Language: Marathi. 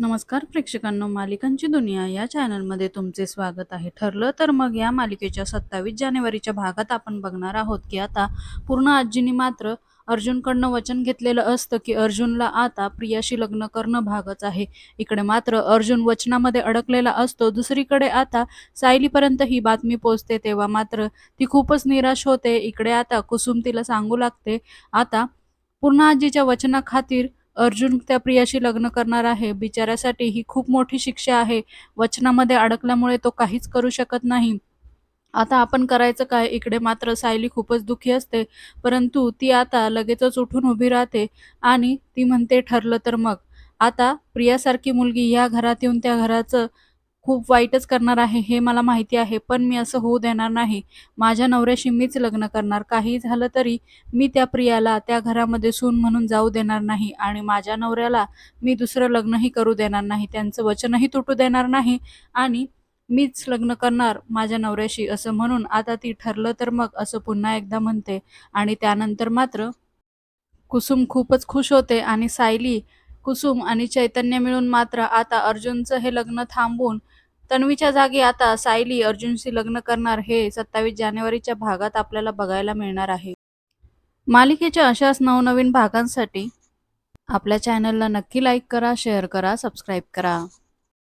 नमस्कार प्रेक्षकांनो मालिकांची दुनिया या चॅनलमध्ये तुमचे स्वागत आहे. ठरलं तर मग या मालिकेच्या सत्तावीस जानेवारीच्या भागात आपण बघणार आहोत की आता पूर्ण आजीनी मात्र अर्जुनकडनं वचन घेतलेलं असतं की अर्जुनला आता प्रियाशी लग्न करणं भागच आहे. इकडे मात्र अर्जुन वचनामध्ये अडकलेला असतो. दुसरीकडे आता सायलीपर्यंत ही बातमी पोचते तेव्हा मात्र ती खूपच निराश होते. इकडे आता कुसुम तिला सांगू लागते आता पूर्ण आजीच्या वचनाखातीर अर्जुन त्या प्रियाशी लग्न करणार आहे. बिचाऱ्यासाठी ही खूप मोठी शिक्षा आहे. वचनामध्ये अडकल्यामुळे तो काहीच करू शकत नाही. आता आपण करायचं काय? इकडे मात्र सायली खूपच दुःखी असते. परंतु ती आता लगेचच उठून उभी राहते आणि ती म्हणते ठरलं तर मग. आता प्रियासारखी मुलगी या घरात येऊन त्या घराचं खूप वाईटच करणार आहे हे मला माहिती आहे पण मी असं होऊ देणार नाही. माझ्या नवऱ्याशी मीच लग्न करणार. काही झालं तरी मी त्या प्रियाला त्या घरामध्ये सून म्हणून जाऊ देणार नाही आणि माझ्या नवऱ्याला मी दुसरं लग्नही करू देणार नाही. त्यांचं वचनही तुटू देणार नाही आणि मीच लग्न करणार माझ्या नवऱ्याशी असं म्हणून. आता ती ठरलं तर मग असं पुन्हा एकदा म्हणते आणि त्यानंतर मात्र कुसुम खूपच खुश होते आणि सायली कुसुम आणि चैतन्य मिळून मात्र आता अर्जुनचं हे लग्न थांबवून तन्वीच्या जागी आता सायली अर्जुनशी लग्न करणार हे सत्तावीस जानेवारीच्या भागात आपल्याला बघायला मिळणार आहे. मालिकेच्या अशाच नवनवीन भागांसाठी आपल्या चॅनलला नक्की लाईक करा शेअर करा सबस्क्राईब करा.